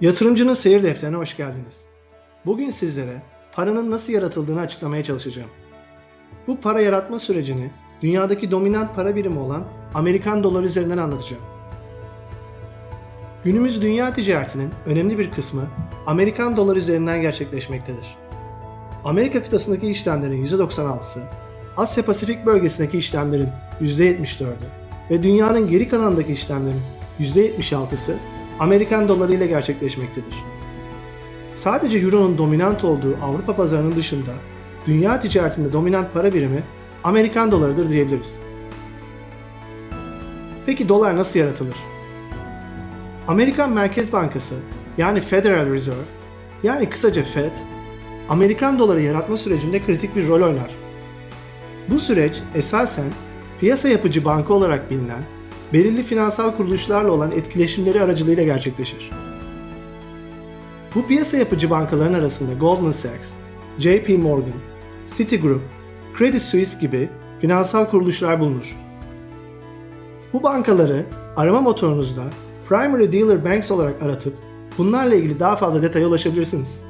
Yatırımcının seyir defterine hoş geldiniz. Bugün sizlere paranın nasıl yaratıldığını açıklamaya çalışacağım. Bu para yaratma sürecini dünyadaki dominant para birimi olan Amerikan doları üzerinden anlatacağım. Günümüz dünya ticaretinin önemli bir kısmı Amerikan doları üzerinden gerçekleşmektedir. Amerika kıtasındaki işlemlerin %96'sı, Asya Pasifik bölgesindeki işlemlerin %74'ü ve dünyanın geri kalanındaki işlemlerin %76'sı Amerikan doları ile gerçekleşmektedir. Sadece Euro'nun dominant olduğu Avrupa pazarının dışında dünya ticaretinde dominant para birimi Amerikan dolarıdır diyebiliriz. Peki dolar nasıl yaratılır? Amerikan Merkez Bankası yani Federal Reserve yani kısaca Fed, Amerikan doları yaratma sürecinde kritik bir rol oynar. Bu süreç esasen piyasa yapıcı banka olarak bilinen belirli finansal kuruluşlarla olan etkileşimleri aracılığıyla gerçekleşir. Bu piyasa yapıcı bankaların arasında Goldman Sachs, JP Morgan, Citigroup, Credit Suisse gibi finansal kuruluşlar bulunur. Bu bankaları arama motorunuzda Primary Dealer Banks olarak aratıp bunlarla ilgili daha fazla detaya ulaşabilirsiniz.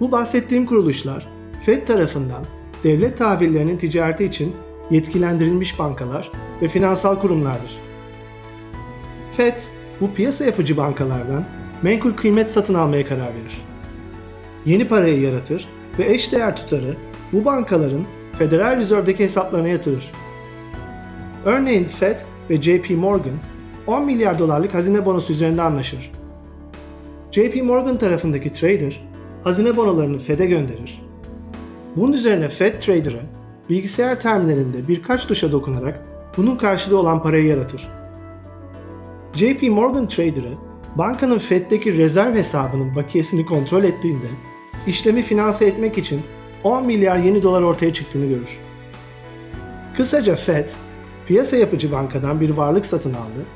Bu bahsettiğim kuruluşlar Fed tarafından devlet tahvillerinin ticareti için yetkilendirilmiş bankalar ve finansal kurumlardır. FED, bu piyasa yapıcı bankalardan menkul kıymet satın almaya karar verir. Yeni parayı yaratır ve eşdeğer tutarı bu bankaların Federal Reserve'deki hesaplarına yatırır. Örneğin FED ve JP Morgan 10 milyar dolarlık hazine bonosu üzerinde anlaşır. JP Morgan tarafındaki trader hazine bonolarını FED'e gönderir. Bunun üzerine FED trader'ı bilgisayar terminalinde birkaç tuşa dokunarak bunun karşılığı olan parayı yaratır. JP Morgan Trader'ı bankanın Fed'deki rezerv hesabının bakiyesini kontrol ettiğinde işlemi finanse etmek için 10 milyar yeni dolar ortaya çıktığını görür. Kısaca Fed, piyasa yapıcı bankadan bir varlık satın aldı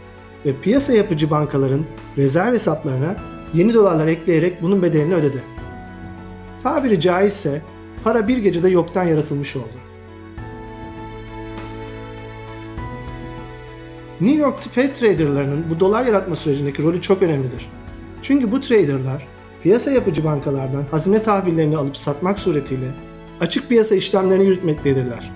ve piyasa yapıcı bankaların rezerv hesaplarına yeni dolarlar ekleyerek bunun bedelini ödedi. Tabiri caizse para bir gecede yoktan yaratılmış oldu. New York Fed traderlarının bu dolar yaratma sürecindeki rolü çok önemlidir. Çünkü bu traderlar piyasa yapıcı bankalardan hazine tahvillerini alıp satmak suretiyle açık piyasa işlemlerini yürütmektedirler.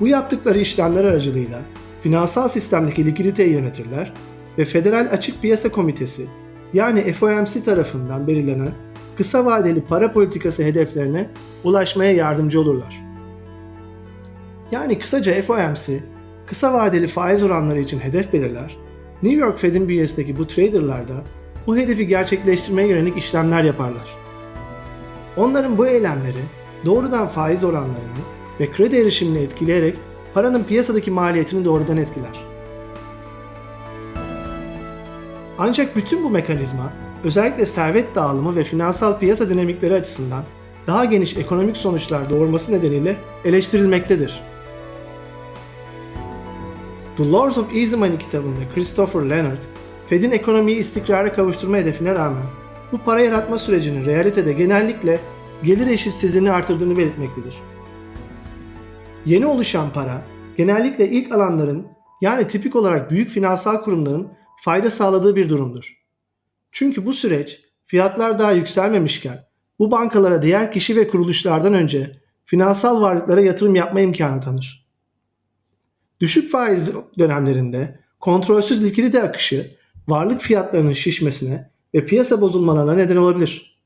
Bu yaptıkları işlemler aracılığıyla finansal sistemdeki likiditeyi yönetirler ve Federal Açık Piyasa Komitesi yani FOMC tarafından belirlenen kısa vadeli para politikası hedeflerine ulaşmaya yardımcı olurlar. Yani kısaca FOMC kısa vadeli faiz oranları için hedef belirler, New York Fed'in bünyesindeki bu traderlar da bu hedefi gerçekleştirmeye yönelik işlemler yaparlar. Onların bu eylemleri doğrudan faiz oranlarını ve kredi erişimini etkileyerek paranın piyasadaki maliyetini doğrudan etkiler. Ancak bütün bu mekanizma özellikle servet dağılımı ve finansal piyasa dinamikleri açısından daha geniş ekonomik sonuçlar doğurması nedeniyle eleştirilmektedir. The Laws of Easy Money kitabında Christopher Leonard, Fed'in ekonomiyi istikrara kavuşturma hedefine rağmen bu para yaratma sürecinin realitede genellikle gelir eşitsizliğini artırdığını belirtmektedir. Yeni oluşan para, genellikle ilk alanların yani tipik olarak büyük finansal kurumların fayda sağladığı bir durumdur. Çünkü bu süreç fiyatlar daha yükselmemişken bu bankalara diğer kişi ve kuruluşlardan önce finansal varlıklara yatırım yapma imkanı tanır. Düşük faiz dönemlerinde kontrolsüz likidite akışı varlık fiyatlarının şişmesine ve piyasa bozulmalarına neden olabilir.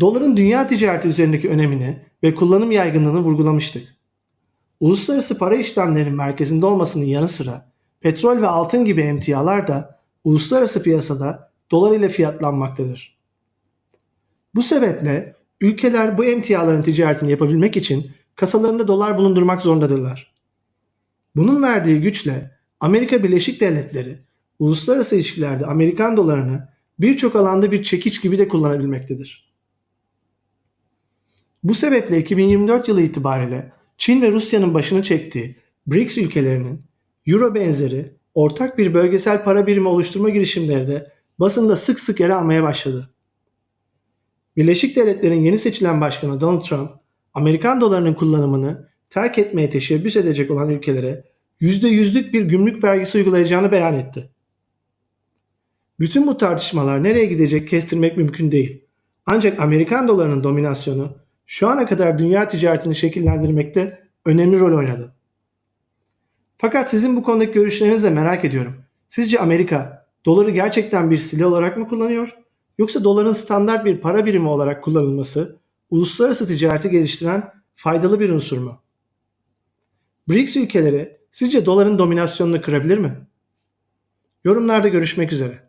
Doların dünya ticareti üzerindeki önemini ve kullanım yaygınlığını vurgulamıştık. Uluslararası para işlemlerinin merkezinde olmasının yanı sıra petrol ve altın gibi emtialar da uluslararası piyasada dolar ile fiyatlanmaktadır. Bu sebeple ülkeler bu emtiaların ticaretini yapabilmek için kasalarında dolar bulundurmak zorundadırlar. Bunun verdiği güçle Amerika Birleşik Devletleri uluslararası ilişkilerde Amerikan dolarını birçok alanda bir çekiç gibi de kullanabilmektedir. Bu sebeple 2024 yılı itibariyle Çin ve Rusya'nın başını çektiği BRICS ülkelerinin Euro benzeri ortak bir bölgesel para birimi oluşturma girişimleri de basında sık sık yer almaya başladı. Birleşik Devletler'in yeni seçilen başkanı Donald Trump, Amerikan dolarının kullanımını terk etmeye teşebbüs edecek olan ülkelere %100'lük bir gümrük vergisi uygulayacağını beyan etti. Bütün bu tartışmalar nereye gidecek kestirmek mümkün değil. Ancak Amerikan dolarının dominasyonu şu ana kadar dünya ticaretini şekillendirmekte önemli rol oynadı. Fakat sizin bu konudaki görüşlerinizi de merak ediyorum. Sizce Amerika doları gerçekten bir silah olarak mı kullanıyor? Yoksa doların standart bir para birimi olarak kullanılması uluslararası ticareti geliştiren faydalı bir unsur mu? BRICS ülkeleri sizce doların dominasyonunu kırabilir mi? Yorumlarda görüşmek üzere.